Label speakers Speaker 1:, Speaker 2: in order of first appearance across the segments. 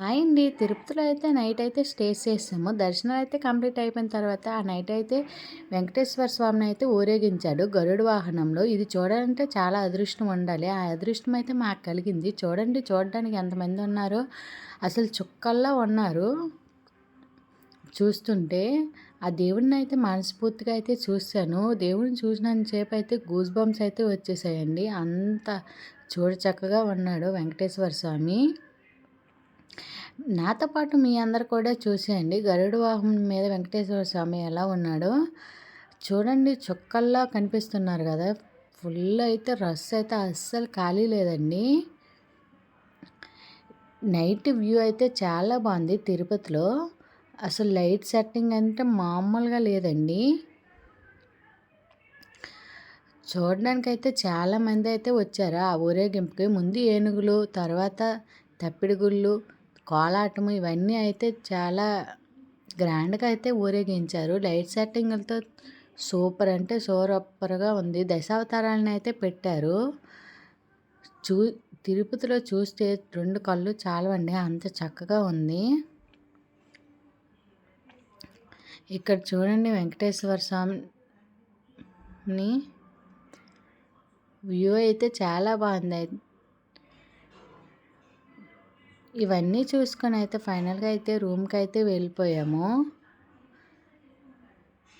Speaker 1: Hi అండి తిరుపతిలో అయితే నైట్ అయితే స్టే చేసాము. దర్శనం అయితే కంప్లీట్ అయిపోయిన తర్వాత ఆ నైట్ అయితే వెంకటేశ్వర స్వామిని అయితే ఊరేగించాడు గరుడ వాహనంలో. ఇది చూడాలంటే చాలా అదృష్టం ఉండాలి. ఆ అదృష్టం అయితే మాకు కలిగింది. చూడండి చూడడానికి ఎంతమంది ఉన్నారో. అసలు చుక్కల్లా ఉన్నారు. చూస్తుంటే ఆ దేవుడిని అయితే మనస్ఫూర్తిగా అయితే చూశాను. దేవుడిని చూసినంతసేపు అయితే గూస్ బంప్స్ అయితే వచ్చేసాయండి. అంత చూడ చక్కగా ఉన్నాడు వెంకటేశ్వర స్వామి. నాతో పాటు మీ అందరు కూడా చూసేయండి. గరుడు వాహనం మీద వెంకటేశ్వర స్వామి ఎలా ఉన్నాడో. చూడండి చుక్కల్లా కనిపిస్తున్నారు కదా. ఫుల్ అయితే రష్ అయితే అస్సలు ఖాళీ లేదండి. నైట్ వ్యూ అయితే చాలా బాగుంది తిరుపతిలో. అసలు లైట్ సెట్టింగ్ అంటే మామూలుగా లేదండి. చూడడానికి అయితే చాలామంది అయితే వచ్చారు. ఆ ఊరేగింపుకి ముందు ఏనుగులు తర్వాత తప్పిడి గుళ్ళు కోలాటము ఇవన్నీ అయితే చాలా గ్రాండ్గా అయితే ఊరేగించారు. లైట్ సెట్టింగ్లతో సూపర్ అంటే సూపర్గా ఉంది. దశావతారాలను అయితే పెట్టారు. చూ తిరుపతిలో చూస్తే రెండు కళ్ళు చాలవండి. అంత చక్కగా ఉంది. ఇక్కడ చూడండి వెంకటేశ్వర స్వామిని. వ్యూ అయితే చాలా బాగుంది. ఇవన్నీ చూసుకొని అయితే ఫైనల్గా అయితే రూమ్కి అయితే వెళ్ళిపోయాము.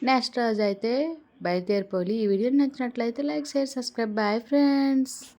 Speaker 1: నెక్స్ట్ రోజు అయితే బయలుదేరిపోయి ఈ వీడియో నచ్చినట్లయితే like share subscribe. Bye friends.